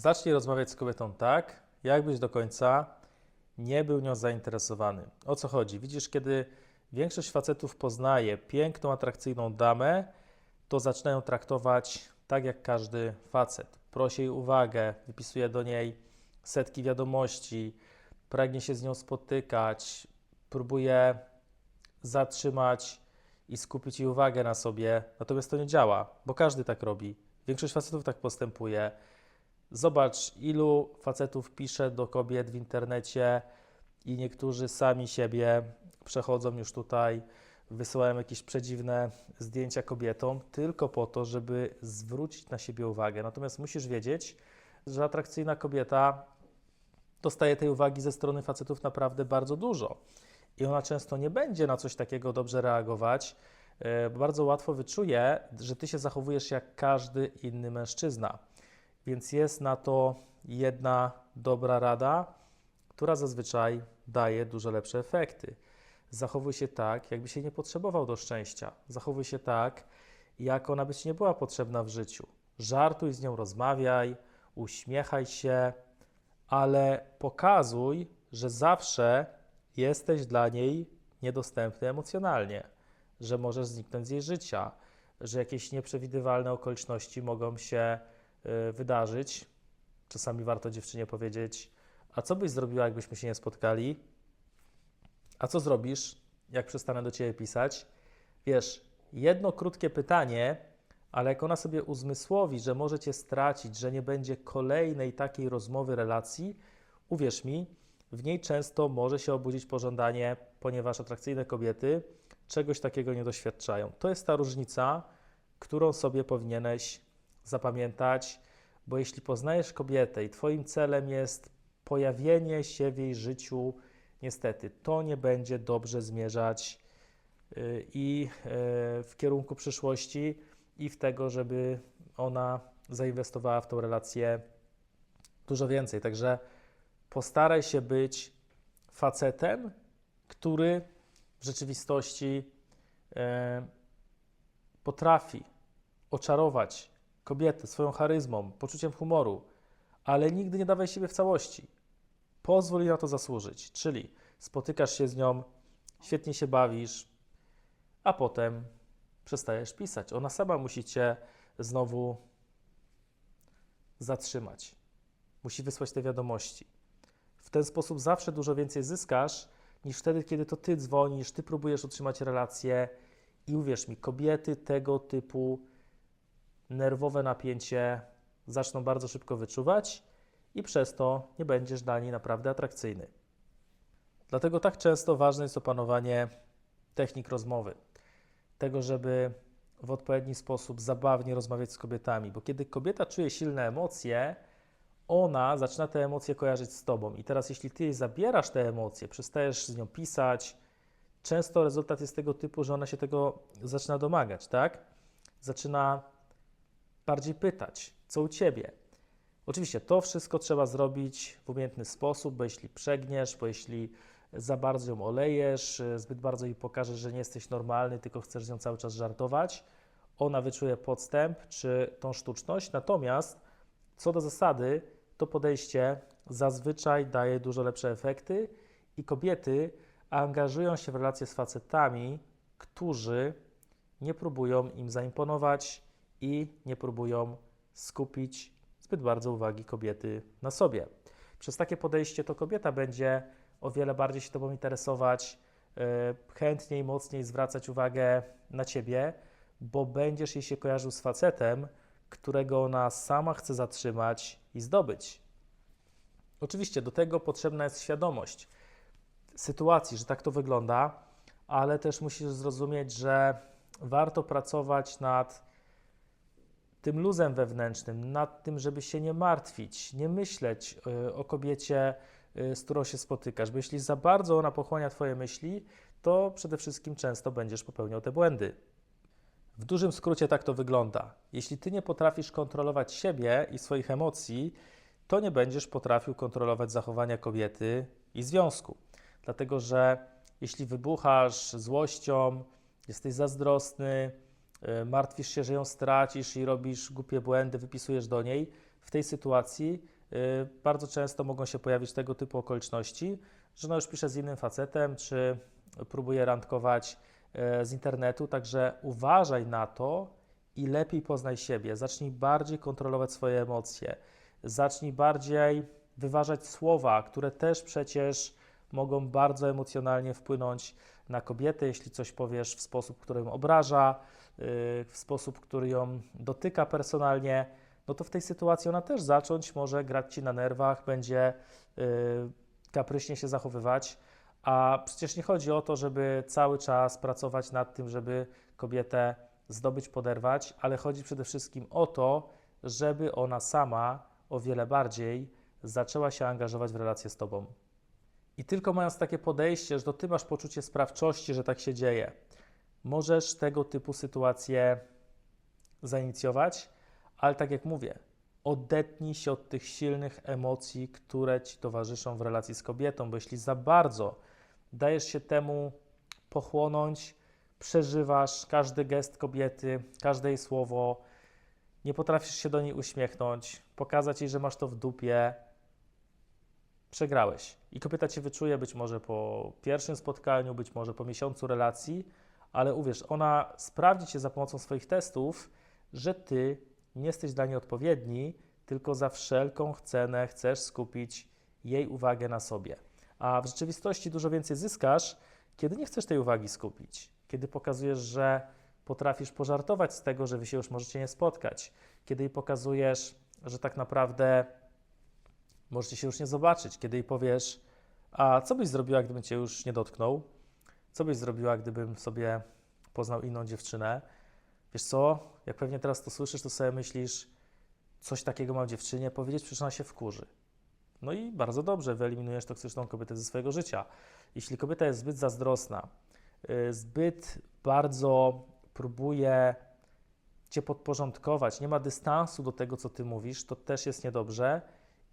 Zacznij rozmawiać z kobietą tak, jakbyś do końca nie był nią zainteresowany. O co chodzi? Widzisz, kiedy większość facetów poznaje piękną, atrakcyjną damę, to zaczynają traktować tak jak każdy facet. Prosi jej uwagę, wypisuje do niej setki wiadomości, pragnie się z nią spotykać, próbuje zatrzymać i skupić jej uwagę na sobie. Natomiast to nie działa, bo każdy tak robi. Większość facetów tak postępuje. Zobacz, ilu facetów pisze do kobiet w internecie i niektórzy sami siebie przechodzą już tutaj, wysyłają jakieś przedziwne zdjęcia kobietom tylko po to, żeby zwrócić na siebie uwagę. Natomiast musisz wiedzieć, że atrakcyjna kobieta dostaje tej uwagi ze strony facetów naprawdę bardzo dużo. I ona często nie będzie na coś takiego dobrze reagować, e, bardzo łatwo wyczuje, że ty się zachowujesz jak każdy inny mężczyzna. Więc jest na to jedna dobra rada, która zazwyczaj daje dużo lepsze efekty. Zachowuj się tak, jakby się nie potrzebował do szczęścia. Zachowuj się tak, jak ona by ci nie była potrzebna w życiu. Żartuj z nią, rozmawiaj, uśmiechaj się, ale pokazuj, że zawsze jesteś dla niej niedostępny emocjonalnie, że możesz zniknąć z jej życia, że jakieś nieprzewidywalne okoliczności mogą się wydarzyć. Czasami warto dziewczynie powiedzieć: A co byś zrobiła, jakbyśmy się nie spotkali? A co zrobisz, jak przestanę do ciebie pisać? Wiesz, jedno krótkie pytanie, ale jak ona sobie uzmysłowi, że może cię stracić, że nie będzie kolejnej takiej rozmowy, relacji, uwierz mi, w niej często może się obudzić pożądanie, ponieważ atrakcyjne kobiety czegoś takiego nie doświadczają. To jest ta różnica, którą sobie powinieneś zapamiętać, bo jeśli poznajesz kobietę i Twoim celem jest pojawienie się w jej życiu, niestety to nie będzie dobrze zmierzać y, i y, w kierunku przyszłości, i w tego, żeby ona zainwestowała w tą relację dużo więcej. Także postaraj się być facetem, który w rzeczywistości e, potrafi oczarować kobietę swoją charyzmą, poczuciem humoru, ale nigdy nie dawaj siebie w całości. Pozwól na to zasłużyć, czyli spotykasz się z nią, świetnie się bawisz, a potem przestajesz pisać. Ona sama musi cię znowu zatrzymać. Musi wysłać te wiadomości. W ten sposób zawsze dużo więcej zyskasz niż wtedy, kiedy to ty dzwonisz, ty próbujesz utrzymać relacje. I uwierz mi, kobiety tego typu nerwowe napięcie zaczną bardzo szybko wyczuwać i przez to nie będziesz dla niej naprawdę atrakcyjny. Dlatego tak często ważne jest opanowanie technik rozmowy. Tego, żeby w odpowiedni sposób zabawnie rozmawiać z kobietami, bo kiedy kobieta czuje silne emocje, ona zaczyna te emocje kojarzyć z tobą. I teraz, jeśli ty jej zabierasz te emocje, przestajesz z nią pisać, często rezultat jest tego typu, że ona się tego zaczyna domagać, tak? Zaczyna bardziej pytać, co u ciebie. Oczywiście to wszystko trzeba zrobić w umiejętny sposób, bo jeśli przegniesz, bo jeśli za bardzo ją olejesz, zbyt bardzo jej pokażesz, że nie jesteś normalny, tylko chcesz z nią cały czas żartować, ona wyczuje podstęp czy tą sztuczność. Natomiast co do zasady, to podejście zazwyczaj daje dużo lepsze efekty i kobiety angażują się w relacje z facetami, którzy nie próbują im zaimponować i nie próbują skupić zbyt bardzo uwagi kobiety na sobie. Przez takie podejście to kobieta będzie o wiele bardziej się Tobą interesować, yy, chętniej, mocniej zwracać uwagę na Ciebie, bo będziesz jej się kojarzył z facetem, którego ona sama chce zatrzymać i zdobyć. Oczywiście do tego potrzebna jest świadomość sytuacji, że tak to wygląda, ale też musisz zrozumieć, że warto pracować nad tym luzem wewnętrznym, nad tym, żeby się nie martwić, nie myśleć y, o kobiecie, y, z którą się spotykasz, bo jeśli za bardzo ona pochłania Twoje myśli, to przede wszystkim często będziesz popełniał te błędy. W dużym skrócie tak to wygląda. Jeśli ty nie potrafisz kontrolować siebie i swoich emocji, to nie będziesz potrafił kontrolować zachowania kobiety i związku. Dlatego, że jeśli wybuchasz złością, jesteś zazdrosny, martwisz się, że ją stracisz i robisz głupie błędy, wypisujesz do niej, w tej sytuacji y, bardzo często mogą się pojawić tego typu okoliczności, że no już pisze z innym facetem, czy próbuje randkować y, z internetu, także uważaj na to i lepiej poznaj siebie. Zacznij bardziej kontrolować swoje emocje, zacznij bardziej wyważać słowa, które też przecież mogą bardzo emocjonalnie wpłynąć na kobietę, jeśli coś powiesz w sposób, który ją obraża, w sposób, który ją dotyka personalnie, no to w tej sytuacji ona też zacząć może grać ci na nerwach, będzie yy, kapryśnie się zachowywać. A przecież nie chodzi o to, żeby cały czas pracować nad tym, żeby kobietę zdobyć, poderwać, ale chodzi przede wszystkim o to, żeby ona sama o wiele bardziej zaczęła się angażować w relacje z tobą. I tylko mając takie podejście, że to ty masz poczucie sprawczości, że tak się dzieje, możesz tego typu sytuacje zainicjować, ale tak jak mówię, odetnij się od tych silnych emocji, które ci towarzyszą w relacji z kobietą, bo jeśli za bardzo dajesz się temu pochłonąć, przeżywasz każdy gest kobiety, każde jej słowo, nie potrafisz się do niej uśmiechnąć, pokazać jej, że masz to w dupie, przegrałeś. I kobieta cię wyczuje być może po pierwszym spotkaniu, być może po miesiącu relacji, ale uwierz, ona sprawdzi cię za pomocą swoich testów, że ty nie jesteś dla niej odpowiedni, tylko za wszelką cenę chcesz skupić jej uwagę na sobie. A w rzeczywistości dużo więcej zyskasz, kiedy nie chcesz tej uwagi skupić, kiedy pokazujesz, że potrafisz pożartować z tego, że wy się już możecie nie spotkać, kiedy jej pokazujesz, że tak naprawdę możecie się już nie zobaczyć, kiedy jej powiesz, a co byś zrobiła, gdybym cię już nie dotknął? Co byś zrobiła, gdybym sobie poznał inną dziewczynę? Wiesz co, jak pewnie teraz to słyszysz, to sobie myślisz, coś takiego mam dziewczynie powiedzieć, przecież ona się wkurzy. No i bardzo dobrze, wyeliminujesz toksyczną kobietę ze swojego życia. Jeśli kobieta jest zbyt zazdrosna, y, zbyt bardzo próbuje cię podporządkować, nie ma dystansu do tego, co ty mówisz, to też jest niedobrze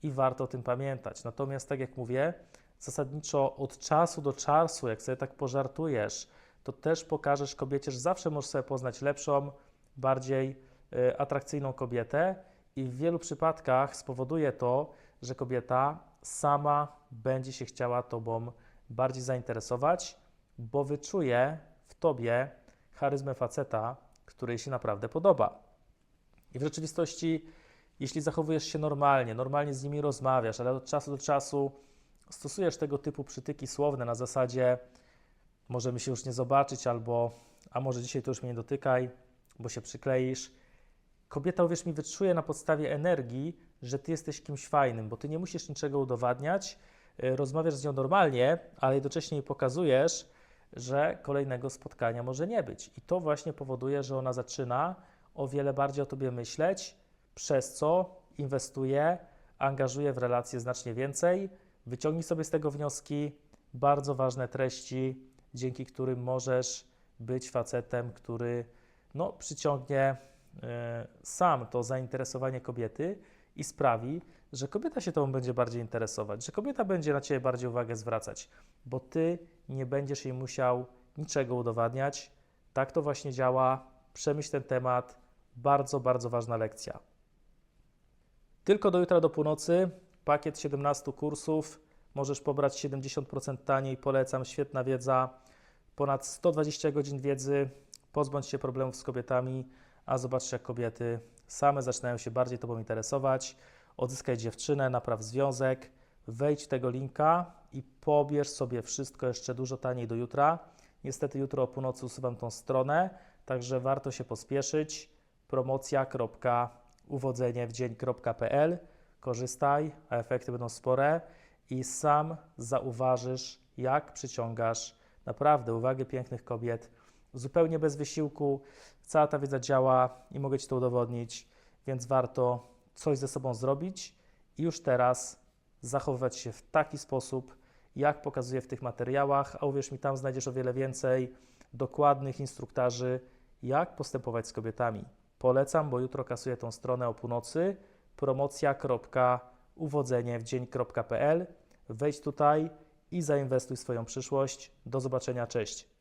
i warto o tym pamiętać. Natomiast, tak jak mówię, zasadniczo od czasu do czasu, jak sobie tak pożartujesz, to też pokażesz kobiecie, że zawsze możesz sobie poznać lepszą, bardziej y, atrakcyjną kobietę i w wielu przypadkach spowoduje to, że kobieta sama będzie się chciała Tobą bardziej zainteresować, bo wyczuje w Tobie charyzmę faceta, który się naprawdę podoba. I w rzeczywistości, jeśli zachowujesz się normalnie, normalnie z nimi rozmawiasz, ale od czasu do czasu stosujesz tego typu przytyki słowne na zasadzie możemy się już nie zobaczyć, albo a może dzisiaj to już mnie nie dotykaj, bo się przykleisz. Kobieta, uwierz mi, wyczuje na podstawie energii, że ty jesteś kimś fajnym, bo ty nie musisz niczego udowadniać, y, rozmawiasz z nią normalnie, ale jednocześnie jej pokazujesz, że kolejnego spotkania może nie być. I to właśnie powoduje, że ona zaczyna o wiele bardziej o tobie myśleć, przez co inwestuje, angażuje w relacje znacznie więcej. Wyciągnij sobie z tego wnioski, bardzo ważne treści, dzięki którym możesz być facetem, który no, przyciągnie y, sam to zainteresowanie kobiety i sprawi, że kobieta się tobą będzie bardziej interesować, że kobieta będzie na ciebie bardziej uwagę zwracać, bo ty nie będziesz jej musiał niczego udowadniać. Tak to właśnie działa. Przemyśl ten temat. Bardzo, bardzo ważna lekcja. Tylko do jutra do północy pakiet 17 kursów. Możesz pobrać 70% taniej. Polecam, świetna wiedza. Ponad 120 godzin wiedzy. Pozbądź się problemów z kobietami, a zobacz, jak kobiety same zaczynają się bardziej Tobą interesować. Odzyskaj dziewczynę, napraw związek. Wejdź w tego linka i pobierz sobie wszystko jeszcze dużo taniej do jutra. Niestety jutro o północy usuwam tą stronę, także warto się pospieszyć. promocja.uwodzeniewdzień.pl Korzystaj, a efekty będą spore i sam zauważysz, jak przyciągasz naprawdę uwagę pięknych kobiet zupełnie bez wysiłku. Cała ta wiedza działa i mogę Ci to udowodnić, więc warto coś ze sobą zrobić i już teraz zachowywać się w taki sposób, jak pokazuję w tych materiałach, a uwierz mi, tam znajdziesz o wiele więcej dokładnych instruktarzy, jak postępować z kobietami. Polecam, bo jutro kasuję tą stronę o północy promocja.uwodzeniewdzień.pl Wejdź tutaj i zainwestuj w swoją przyszłość. Do zobaczenia, cześć.